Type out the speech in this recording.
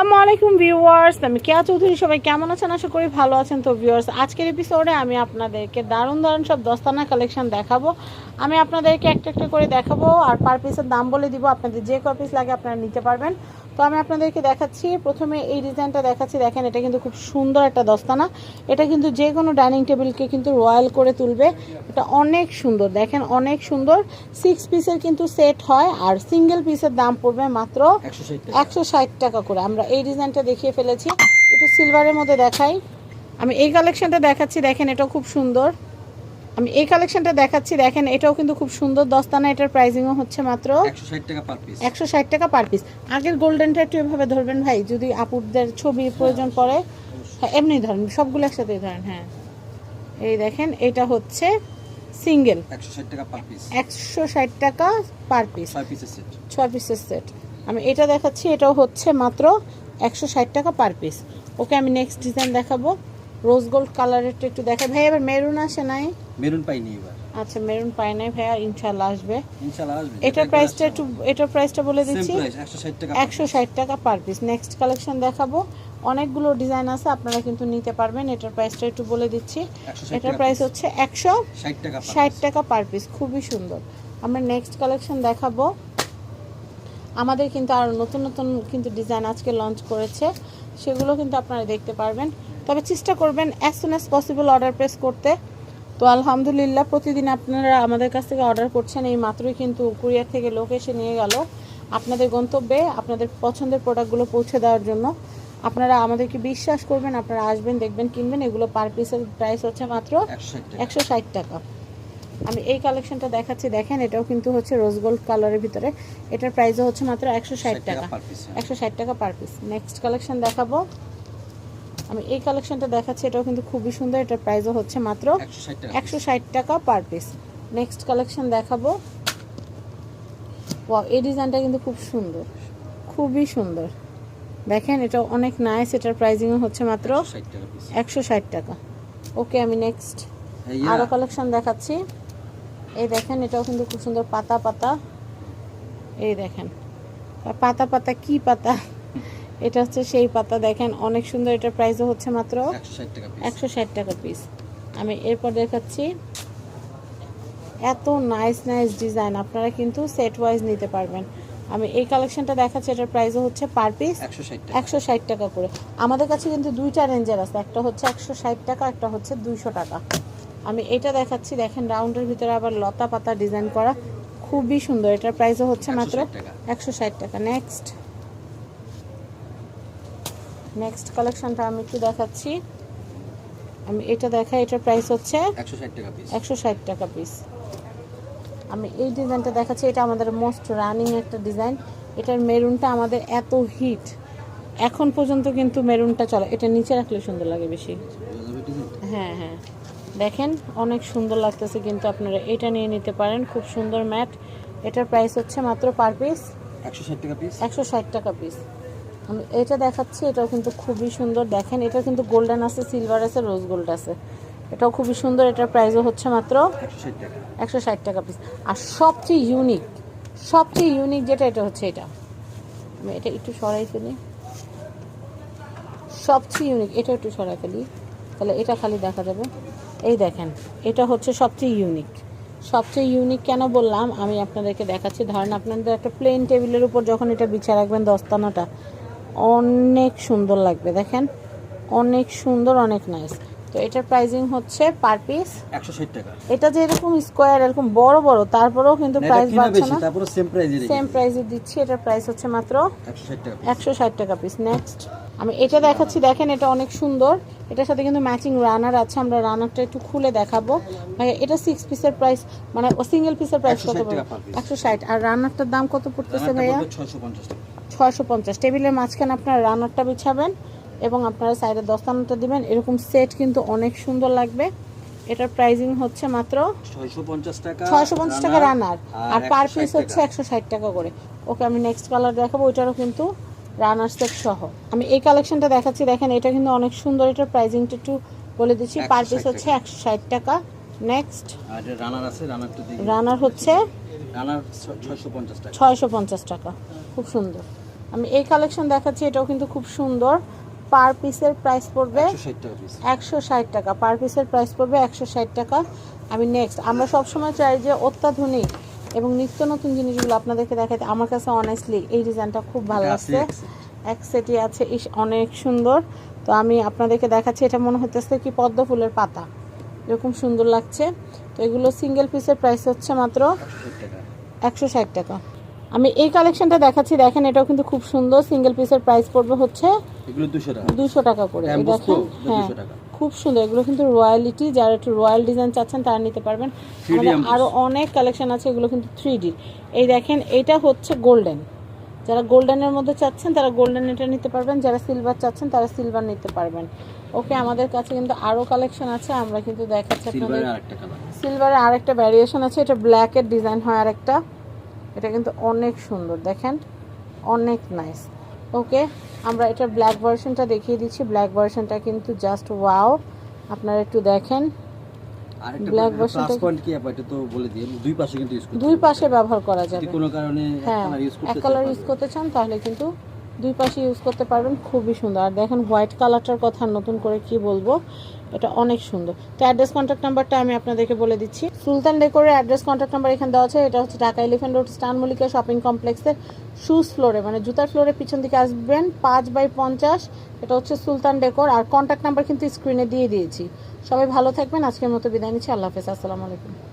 আসসালামু আলাইকুম ভিউয়ার্স আমি কেয়া চৌধুরী সবাই কেমন আছেন? আশা করি ভালো আছেন। তো ভিউয়ার্স আজকের এপিসোডে আমি আপনাদেরকে দারুণ দারুণ সব দস্তানা কালেকশন দেখাবো। আমি আপনাদেরকে একটা একটা করে দেখাবো আর পার পিসের দাম বলে দিব। আপনাদের যে কয় পিস লাগে আপনারা নিতে পারবেন। তো আমি আপনাদেরকে দেখাচ্ছি প্রথমে এই ডিজাইনটা দেখাচ্ছি। দেখেন এটা কিন্তু খুব সুন্দর একটা দস্তানা। এটা কিন্তু যে কোনো ডাইনিং টেবিলকে কিন্তু রয়্যাল করে তুলবে। এটা অনেক সুন্দর। দেখেন অনেক সুন্দর। সিক্স পিসের কিন্তু সেট হয় আর সিঙ্গেল পিসের দাম পড়বে মাত্র একশো একশো ষাট টাকা করে। আমরা এই ডিজাইনটা দেখিয়ে ফেলেছি। একটু সিলভারের মধ্যে দেখাই। আমি এই কালেকশনটা দেখাচ্ছি দেখেন এটাও খুব সুন্দর। আমি এই কালেকশনটা দেখাচ্ছি দেখেন এটাও কিন্তু খুব সুন্দর। দস্তানা এটার প্রাইসিংও হচ্ছে মাত্র একশো ষাট টাকা পার পিস একশো ষাট টাকা পার পিস আগের গোল্ডেনটা একটু এভাবে ধরবেন ভাই যদি আপুদের ছবির প্রয়োজন পড়ে। হ্যাঁ এমনি ধরেন সবগুলো একসাথে ধরেন হ্যাঁ। এই দেখেন এটা হচ্ছে সিঙ্গেল একশো ষাট টাকা পার পিস একশো ষাট টাকা পার পিস ছয় পিসের সেট ছয় পিসের সেট আমি এটা দেখাচ্ছি এটাও হচ্ছে মাত্র একশো ষাট টাকা পার পিস ওকে আমি নেক্সট ডিজাইন দেখাবো। রোজ গোল্ড কালারেরটা একটু দেখাই। ভাই এবার মেরুন আসে নাই? মেরুন পাইনি এবার। আচ্ছা মেরুন পাই নাই ভাইয়া ইনশাল্লাহ আসবে। ইনশাআল্লাহ আসবে এটার প্রাইসটা একটু এটার প্রাইসটা বলে দিচ্ছি। প্রাইস একশো ষাট টাকা একশো ষাট টাকা পার পিস নেক্সট কালেকশন দেখাবো। অনেকগুলো ডিজাইন আছে আপনারা কিন্তু নিতে পারবেন। এটার প্রাইসটা একটু বলে দিচ্ছি। এটার প্রাইস হচ্ছে একশো ষাট টাকা per ষাট piece। টাকা পার পিস খুবই সুন্দর। আমরা নেক্সট কালেকশন দেখাবো। আমাদের কিন্তু আরও নতুন নতুন কিন্তু ডিজাইন আজকে লঞ্চ করেছে সেগুলো কিন্তু আপনারা দেখতে পারবেন। তবে চেষ্টা করবেন as soon as possible order press করতে। তো আলহামদুলিল্লাহ প্রতিদিন আপনারা আমাদের কাছ থেকে অর্ডার করছেন এই মাত্রই কিন্তু কুরিয়ার থেকে লোক এসে নিয়ে গেল। আপনাদের গন্তব্যে আপনাদের পছন্দের প্রোডাক্টগুলো পৌঁছে দেওয়ার জন্য। আপনারা আমাদেরকে বিশ্বাস করবেন আপনারা আসবেন দেখবেন কিনবেন এগুলো পার পিসের প্রাইস হচ্ছে মাত্র একশো ষাট টাকা। আমি এই কালেকশনটা দেখাচ্ছি দেখেন এটাও কিন্তু হচ্ছে রোজ গোল্ড কালারের ভিতরে। এটার প্রাইসও হচ্ছে মাত্র একশো ষাট টাকা। একশো টাকা পার পিস নেক্সট কালেকশন দেখাবো। আমি এই কালেকশনটা দেখাচ্ছি এটাও কিন্তু খুবই সুন্দর। এটার প্রাইসও হচ্ছে মাত্র একশো ষাট টাকা। পার পিস নেক্সট কালেকশন দেখাবো। এই ডিজাইনটা কিন্তু খুব সুন্দর। খুবই সুন্দর। দেখেন এটা অনেক নাইস এটার প্রাইসিংও হচ্ছে মাত্র একশো ষাট টাকা ওকে আমি নেক্সট আরও কালেকশন দেখাচ্ছি। এই দেখেন এটাও কিন্তু খুব সুন্দর পাতা পাতা। এই দেখেন পাতা পাতা কি পাতা? এটা হচ্ছে সেই পাতা দেখেন অনেক সুন্দর। এটার প্রাইসও হচ্ছে মাত্র একশো ষাট টাকা পিস আমি এরপর দেখাচ্ছি এত নাইস নাইস ডিজাইন আপনারা কিন্তু সেট ওয়াইজ নিতে পারবেন। আমি এই কালেকশনটা দেখাচ্ছি এটার প্রাইসও হচ্ছে পার পিস একশো ষাট টাকা। করে। আমাদের কাছে কিন্তু দুইটা রেঞ্জের আছে। একটা হচ্ছে একশো ষাট টাকা একটা হচ্ছে দুইশো টাকা। আমি এটা দেখাচ্ছি দেখেন রাউন্ডের ভিতরে আবার লতা পাতা ডিজাইন করা। খুবই সুন্দর এটার প্রাইসও হচ্ছে মাত্র একশো ষাট টাকা। নেক্সট নেক্সট কালেকশনটা আমি একটু দেখাচ্ছি। আমি এটা দেখাই এটার প্রাইস হচ্ছে একশো ষাট টাকা পিস একশো ষাট টাকা পিস আমি এই ডিজাইনটা দেখাচ্ছি এটা আমাদের মোস্ট রানিং একটা ডিজাইন এটার মেরুনটা আমাদের এত হিট এখন পর্যন্ত কিন্তু মেরুনটা চলে এটা নিচে রাখলে সুন্দর লাগে বেশি। হ্যাঁ হ্যাঁ। দেখেন অনেক সুন্দর লাগতেছে কিন্তু আপনারা এটা নিয়ে নিতে পারেন। খুব সুন্দর ম্যাট। এটার প্রাইস হচ্ছে মাত্র পার পিস একশো ষাট টাকা পিস একশো ষাট টাকা পিস আমি এটা দেখাচ্ছি এটাও কিন্তু খুবই সুন্দর। দেখেন এটা কিন্তু গোল্ডেন আছে সিলভার আছে রোজ গোল্ড আছে। এটাও খুবই সুন্দর। এটার প্রাইসও হচ্ছে মাত্র একশো ষাট টাকা। পিস আর সবচেয়ে ইউনিক সবচেয়ে ইউনিক যেটা এটা হচ্ছে এটা। আমি এটা একটু সরাই ফেলি। সবচেয়ে ইউনিক এটা একটু সরাই ফেলি। তাহলে এটা খালি দেখা যাবে। এই দেখেন এটা হচ্ছে সবচেয়ে ইউনিক সবচেয়ে ইউনিক কেন বললাম? আমি আপনাদেরকে দেখাচ্ছি। ধরেন আপনাদের একটা প্লেন টেবিলের উপর যখন এটা বিছা রাখবেন দস্তানাটা অনেক সুন্দর লাগবে দেখেন। অনেক সুন্দর অনেক নাইস তো এটার প্রাইসিং হচ্ছে পার পিস টাকা। এটা যে এরকম স্কোয়ার এরকম বড় বড় তারপরেও কিন্তু প্রাইস বাড়ছে না। তারপরে সেম প্রাইজে সেম দিচ্ছি। এটার প্রাইস হচ্ছে মাত্র টাকা একশো ষাট টাকা পিস নেক্সট আমি এটা দেখাচ্ছি দেখেন এটা অনেক সুন্দর। এটার সাথে কিন্তু ম্যাচিং রানার আছে আমরা রানারটা একটু খুলে দেখাবো। মানে এটা সিক্স পিসের প্রাইস মানে সিঙ্গেল পিসের প্রাইস কত একশো ষাট আর রানারটার দাম কত পড়তেছে ভাইয়া? ছয়শো পঞ্চাশ টেবিলের মাঝখানে আপনারা রানারটা বিছাবেন এবং আপনারা সাইডে দস্তানাটা দিবেন। এরকম সেট কিন্তু অনেক সুন্দর লাগবে। এটার প্রাইজিং হচ্ছে মাত্র ছয়শো পঞ্চাশ টাকা রানার আর পার পিস হচ্ছে একশো ষাট টাকা করে। ওকে আমি নেক্সট কালার দেখাবো। ওইটারও কিন্তু রানার সেট সহ। আমি এই কালেকশনটা দেখাচ্ছি দেখেন এটা কিন্তু অনেক সুন্দর এটার প্রাইজিংটা একটু বলে দিচ্ছি পার পিস হচ্ছে। একশো ষাট টাকা। নেক্সট আর এটা রানার আছে রানারটা রানার হচ্ছে রানার ছয়শো পঞ্চাশ টাকা। খুব সুন্দর। আমি এই কালেকশন দেখাচ্ছি এটাও কিন্তু খুব সুন্দর। পার পিসের প্রাইস পড়বে একশো ষাট টাকা পার পিসের প্রাইস পড়বে একশো ষাট টাকা। আমি নেক্সট আমরা সবসময় চাই যে অত্যাধুনিক এবং নিত্য নতুন জিনিসগুলো আপনাদেরকে দেখাতে আমার কাছে অনেস্টলি এই ডিজাইনটা খুব ভালো লাগছে। এক সেটি আছে ইস অনেক সুন্দর। তো আমি আপনাদেরকে দেখাচ্ছি এটা মনে হইতেছে কি পদ্ম ফুলের পাতা। এরকম সুন্দর লাগছে। তো এগুলো সিঙ্গেল পিসের প্রাইস হচ্ছে মাত্র একশো ষাট টাকা। আমি এই কালেকশনটা দেখাচ্ছি দেখেন এটাও কিন্তু খুব সুন্দর। সিঙ্গেল পিসের প্রাইস পড়বে হচ্ছে দুশো টাকা। করে দেখেন হ্যাঁ। 200 টাকা। খুব সুন্দর। এগুলো কিন্তু রয়্যালিটি যারা একটু রয়্যাল ডিজাইন চাচ্ছেন তারা নিতে পারবেন। আমাদের amboss। আরও অনেক কালেকশন আছে এগুলো কিন্তু থ্রি ডি এই দেখেন এটা হচ্ছে গোল্ডেন। যারা গোল্ডেনের মধ্যে চাচ্ছেন তারা গোল্ডেন এটা নিতে পারবেন। যারা সিলভার চাচ্ছেন তারা সিলভার নিতে পারবেন। ওকে আমাদের কাছে কিন্তু আরও কালেকশন আছে আমরা কিন্তু দেখাচ্ছি আপনাদের। সিলভারের আরেকটা ভ্যারিয়েশন আছে এটা ব্ল্যাকের ডিজাইন হয় আরেকটা। এটা কিন্তু অনেক সুন্দর দেখেন? অনেক নাইস ওকে আমরা এটা ব্ল্যাক ভার্সনটা দেখিয়ে দিচ্ছি। ব্ল্যাক ভার্সনটা কিন্তু জাস্ট ওয়াও আপনারা একটু দেখেন। ব্ল্যাক Black প্লাস version টা- পয়েন্ট কি আপা? এটা তো বলে দিই দুই পাশে কিন্তু ইউজ করতে দুই পাশে ব্যবহার করা যায় যাবে। কোনো কারণে এক হ্যাঁ এক কালার ইউজ করতে চান তাহলে কিন্তু দুই পাশে ইউজ করতে পারবেন, খুবই সুন্দর। আর দেখেন হোয়াইট কালারটার কথা নতুন করে কি বলব, এটা অনেক সুন্দর। তো অ্যাড্রেস কন্ট্যাক্ট নাম্বারটা আমি আপনাদেরকে বলে দিচ্ছি। সুলতান ডেকোরের অ্যাড্রেস কন্ট্যাক্ট নাম্বার এখানে দেওয়া আছে, এটা হচ্ছে ঢাকা এলিফেন্ট রোড স্টান মল্লিকা শপিং কমপ্লেক্সের শুজ ফ্লোরে মানে জুতার ফ্লোরে পিছন দিকে আসবেন, পাঁচ বাই পঞ্চাশ, এটা হচ্ছে সুলতান ডেকোর। আর কন্ট্যাক্ট নাম্বার কিন্তু স্ক্রিনে দিয়ে দিয়েছি। সবাই ভালো থাকবেন, আজকের মতো বিদায় নিচ্ছি, আল্লাহ হাফেজ, আসসালামু আলাইকুম।